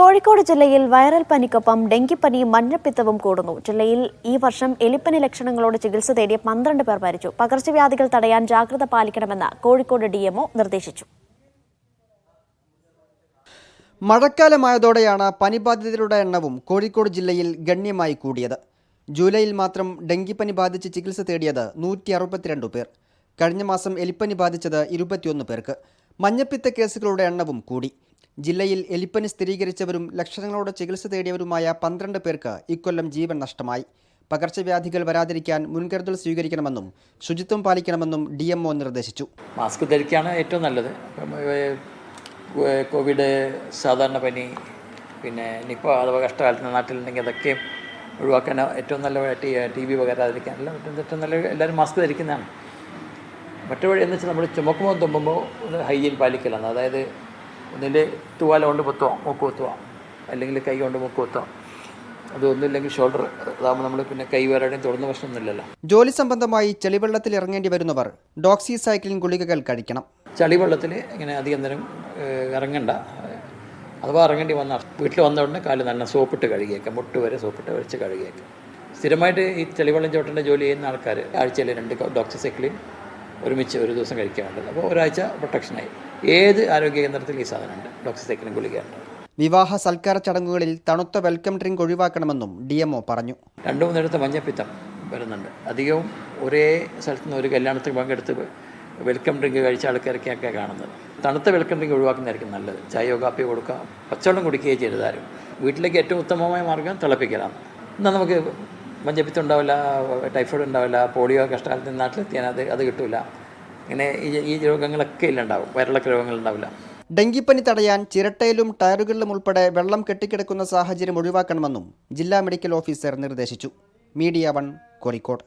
കോഴിക്കോട് ജില്ലയിൽ വൈറൽ പനിക്കൊപ്പം ഡെങ്കിപ്പനിയും മഞ്ഞപ്പിത്തവും കൂടുന്നു. ജില്ലയിൽ ഈ വർഷം എലിപ്പനി ലക്ഷണങ്ങളോട് ചികിത്സ തേടിയ പന്ത്രണ്ട് പേർ മരിച്ചു. പകർച്ചവ്യാധികൾ തടയാൻ ജാഗ്രത പാലിക്കണമെന്ന് കോഴിക്കോട് ഡിഎംഒ നിർദ്ദേശിച്ചു. മഴക്കാലമായതോടെയാണ് പനിബാധിതരുടെ എണ്ണവും കോഴിക്കോട് ജില്ലയിൽ ഗണ്യമായി കൂടിയത്. ജൂലൈയിൽ മാത്രം ഡെങ്കിപ്പനി ബാധിച്ച് ചികിത്സ തേടിയത് നൂറ്റി അറുപത്തിരണ്ട് പേർ. കഴിഞ്ഞ മാസം എലിപ്പനി ബാധിച്ചത് ഇരുപത്തിയൊന്ന് പേർക്ക്. മഞ്ഞപ്പിത്ത കേസുകളുടെ എണ്ണവും കൂടി. ജില്ലയിൽ എലിപ്പനി സ്ഥിരീകരിച്ചവരും ലക്ഷണങ്ങളോടെ ചികിത്സ തേടിയവരുമായ പന്ത്രണ്ട് പേർക്ക് ഇക്കൊല്ലം ജീവൻ നഷ്ടമായി. പകർച്ചവ്യാധികൾ വരാതിരിക്കാൻ മുൻകരുതൽ സ്വീകരിക്കണമെന്നും ശുചിത്വം പാലിക്കണമെന്നും ഡി നിർദ്ദേശിച്ചു. മാസ്ക് ധരിക്കുകയാണ് ഏറ്റവും നല്ലത്. കോവിഡ് സാധാരണ പനി പിന്നെ നിപ്പ അഥവാ കഷ്ടകാലത്ത് നാട്ടിലുണ്ടെങ്കിൽ അതൊക്കെ ഒഴിവാക്കാൻ ഏറ്റവും നല്ല ടി ബി പകരാതിരിക്കാനുള്ള ഏറ്റവും ഏറ്റവും നല്ല എല്ലാവരും മാസ്ക് ധരിക്കുന്നതാണ്. മറ്റു വഴി എന്ന് വെച്ചാൽ നമ്മൾ ചുമക്കുമ്പോൾ തുമ്പുമ്പോൾ ഹൈജീൻ പാലിക്കലാണ്. അതായത് ഒന്നിൽ തൂവാല കൊണ്ട് പൊത്തുവാം മൂക്ക് പൊത്തുവാം അല്ലെങ്കിൽ കൈ കൊണ്ട് മൂക്ക് പൊത്താം അതൊന്നുമില്ലെങ്കിൽ ഷോൾഡർ അതാകുമ്പോൾ നമ്മൾ പിന്നെ കൈ വേറെ എവിടെയും തുറന്ന പ്രശ്നമൊന്നുമില്ലല്ലോ. ജോലി സംബന്ധമായി ചെളിവെള്ളത്തിൽ ഇറങ്ങേണ്ടി വരുന്നവർ ഡോക്സി ഡോക്സിസൈക്ലിൻ ഗുളികകൾ കഴിക്കണം. ചളിവെള്ളത്തിൽ ഇങ്ങനെ അധികം നേരം ഇറങ്ങണ്ട. അഥവാ ഇറങ്ങേണ്ടി വന്ന വീട്ടിൽ വന്ന ഉടനെ കാൽ നല്ല സോപ്പിട്ട് കഴുകിയേക്കാം. മുട്ട് വരെ സോപ്പിട്ട് വെച്ച് കഴുകിയേക്കാം. സ്ഥിരമായിട്ട് ഈ ചെളിവെള്ളം ചോട്ടന്റെ ജോലി ചെയ്യുന്ന ആൾക്കാർ ആഴ്ചയിൽ രണ്ട് ഡോക്സി ഡോക്സിസൈക്ലിൻ ഒരുമിച്ച് ഒരു ദിവസം കഴിക്കാറുണ്ട് അപ്പോൾ ഒരാഴ്ച പ്രൊട്ടക്ഷനായി ഏത് ആരോഗ്യ കേന്ദ്രത്തിൽ ഈ സാധനമുണ്ട് ഡോക്സിസൈക്ലിൻ ഗുളികയുണ്ട്. വിവാഹ സൽക്കാര ചടങ്ങുകളിൽ തണുത്ത വെൽക്കം ഡ്രിങ്ക് ഒഴിവാക്കണമെന്നും ഡി പറഞ്ഞു. രണ്ടു മൂന്നിടത്ത് മഞ്ഞപ്പിത്തം വരുന്നുണ്ട്. അധികവും ഒരേ സ്ഥലത്ത് നിന്ന് ഒരു കല്യാണത്തിൽ പങ്കെടുത്ത് വെൽക്കം ഡ്രിങ്ക് കഴിച്ച ആൾക്കാരൊക്കെയൊക്കെ കാണുന്നത്. തണുത്ത വെൽക്കം ഡ്രിങ്ക് ഒഴിവാക്കുന്നതായിരിക്കും നല്ലത്. ചായയോ കാപ്പിയോ കൊടുക്കാം. പച്ചവെള്ളം കുടിക്കുകയോ ആരും വീട്ടിലേക്ക് ഏറ്റവും ഉത്തമമായ മാർഗം തിളപ്പിക്കലാണ്. എന്നാൽ നമുക്ക് മഞ്ഞപ്പിത്തം ഉണ്ടാവില്ല ടൈഫോയിഡ് ഉണ്ടാവില്ല പോളിയോ കഷ്ടകാലത്ത് നാട്ടിലെത്തിയാൽ അത് അത് കിട്ടില്ല ഇങ്ങനെ ഈ ഈ രോഗങ്ങളൊക്കെ ഇല്ലുണ്ടാവും വയറിളക്ക രോഗങ്ങളുണ്ടാവില്ല ഡെങ്കിപ്പനി തടയാൻ ചിരട്ടയിലും ടയറുകളിലും ഉൾപ്പെടെ വെള്ളം കെട്ടിക്കിടക്കുന്ന സാഹചര്യം ഒഴിവാക്കണമെന്നും ജില്ലാ മെഡിക്കൽ ഓഫീസർ നിർദ്ദേശിച്ചു. Media one Kozhikode.